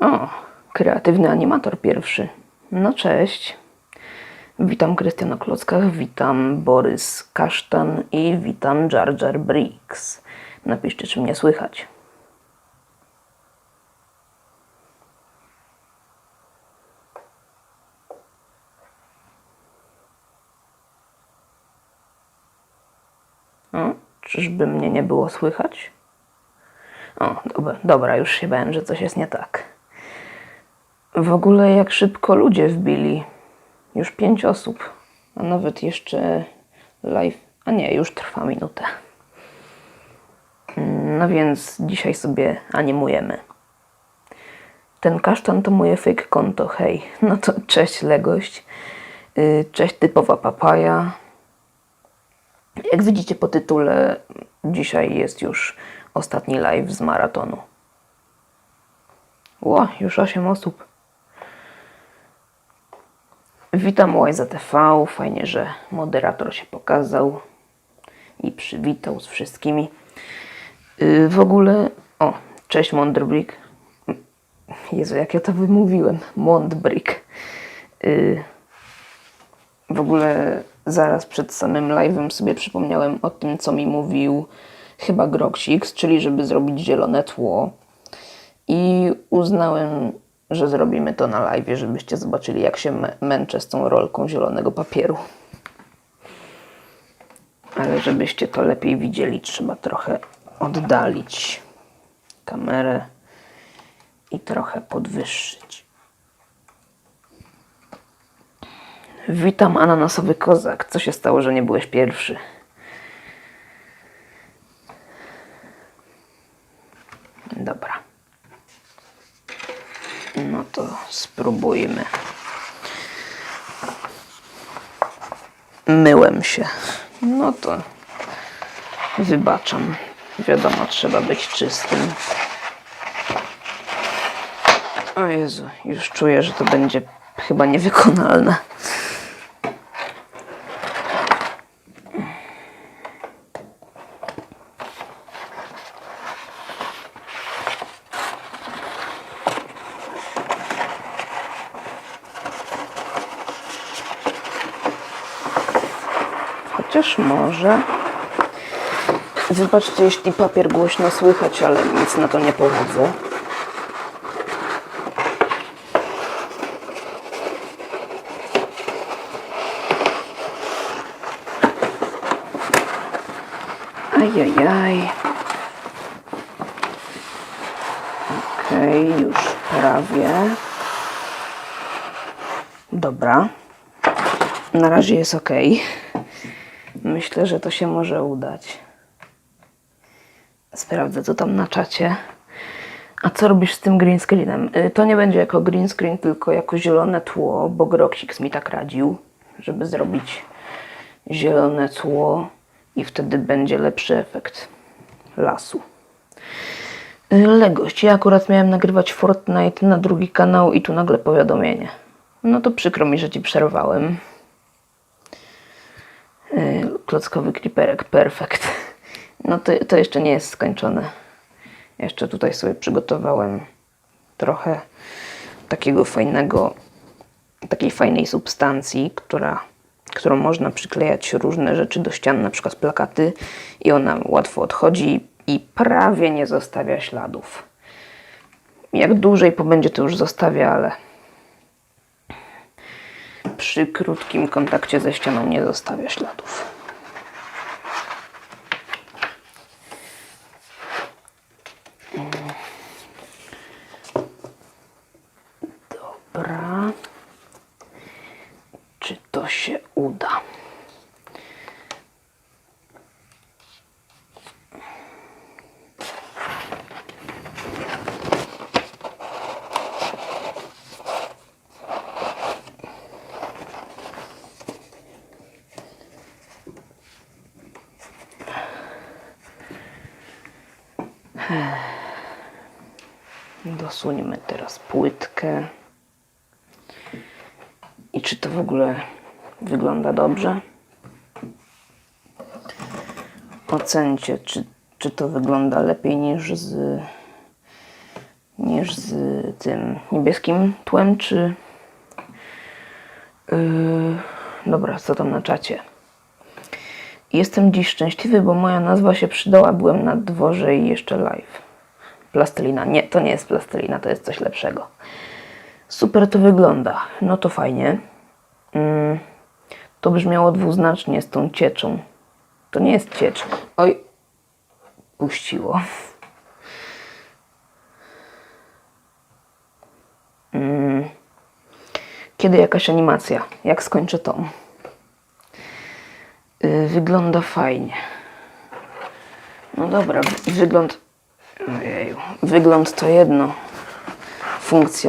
O, kreatywny animator pierwszy. No cześć. Witam Krystiana Klockach, witam Borys Kasztan i witam Jar Jar Briggs. Napiszcie, czy mnie słychać. O, czyżby mnie nie było słychać? O, dobra, dobra, już się bałem, że coś jest nie tak. W ogóle jak szybko ludzie wbili. Już pięć osób, a nawet jeszcze live. A nie, już trwa minutę. No więc dzisiaj sobie animujemy. Ten kasztan to moje fake konto, hej. No to cześć Legość. Yy, Cześć typowa papaja. Jak widzicie po tytule, dzisiaj jest już ostatni live z maratonu. Ło, już 8 osób. Witam YZTV. Fajnie, że moderator się pokazał i przywitał z wszystkimi. Yy, w ogóle, o, cześć Mondrbrik. Jezu, jak ja to wymówiłem. Mondbrik. Yy, w ogóle zaraz przed samym live'em sobie przypomniałem o tym, co mi mówił chyba Groxix, czyli żeby zrobić zielone tło. I uznałem, że zrobimy to na live, żebyście zobaczyli, jak się mę- męczę z tą rolką zielonego papieru. Ale żebyście to lepiej widzieli, trzeba trochę oddalić kamerę i trochę podwyższyć. Witam, ananasowy kozak. Co się stało, że nie byłeś pierwszy? Dobra. No to spróbujmy. Myłem się. No to wybaczam. Wiadomo, trzeba być czystym. O Jezu, już czuję, że to będzie chyba niewykonalne. Chociaż może. Wybaczcie, jeśli papier głośno słychać, ale nic na to nie poradzę. Ajajaj. Okej, już prawie. Dobra. Na razie jest ok. Myślę, że to się może udać. Sprawdzę, co tam na czacie. A co robisz z tym green screenem? Y, To nie będzie jako green screen, tylko jako zielone tło, bo Groxix mi tak radził, żeby zrobić zielone tło i wtedy będzie lepszy efekt lasu. Y, Legość. Ja akurat miałem nagrywać Fortnite na drugi kanał i tu nagle powiadomienie. No to przykro mi, że ci przerwałem. Klockowy kliperek, perfekt. No to, to jeszcze nie jest skończone. Jeszcze tutaj sobie przygotowałem trochę takiego fajnego, takiej fajnej substancji, która, którą można przyklejać różne rzeczy do ścian, na przykład plakaty i ona łatwo odchodzi i prawie nie zostawia śladów. Jak dłużej pobędzie, to już zostawia, ale przy krótkim kontakcie ze ścianą nie zostawia śladów. Dobra. Czy to się uda? Dosuńmy teraz płytkę. I czy to w ogóle wygląda dobrze? Ocencie, czy, czy to wygląda lepiej niż z niż z tym niebieskim tłem, czy... Yy, dobra, co tam na czacie? Jestem dziś szczęśliwy, bo moja nazwa się przydała. Byłem na dworze i jeszcze live. Plastelina. Nie, to nie jest plastelina, to jest coś lepszego. Super to wygląda. No to fajnie. Mm, to brzmiało dwuznacznie z tą cieczą. To nie jest ciecz. Oj, puściło. Mm, kiedy jakaś animacja? Jak skończę tą? Y, Wygląda fajnie. No dobra, wygląd. Ojeju. Wygląd to jedno. Funkcja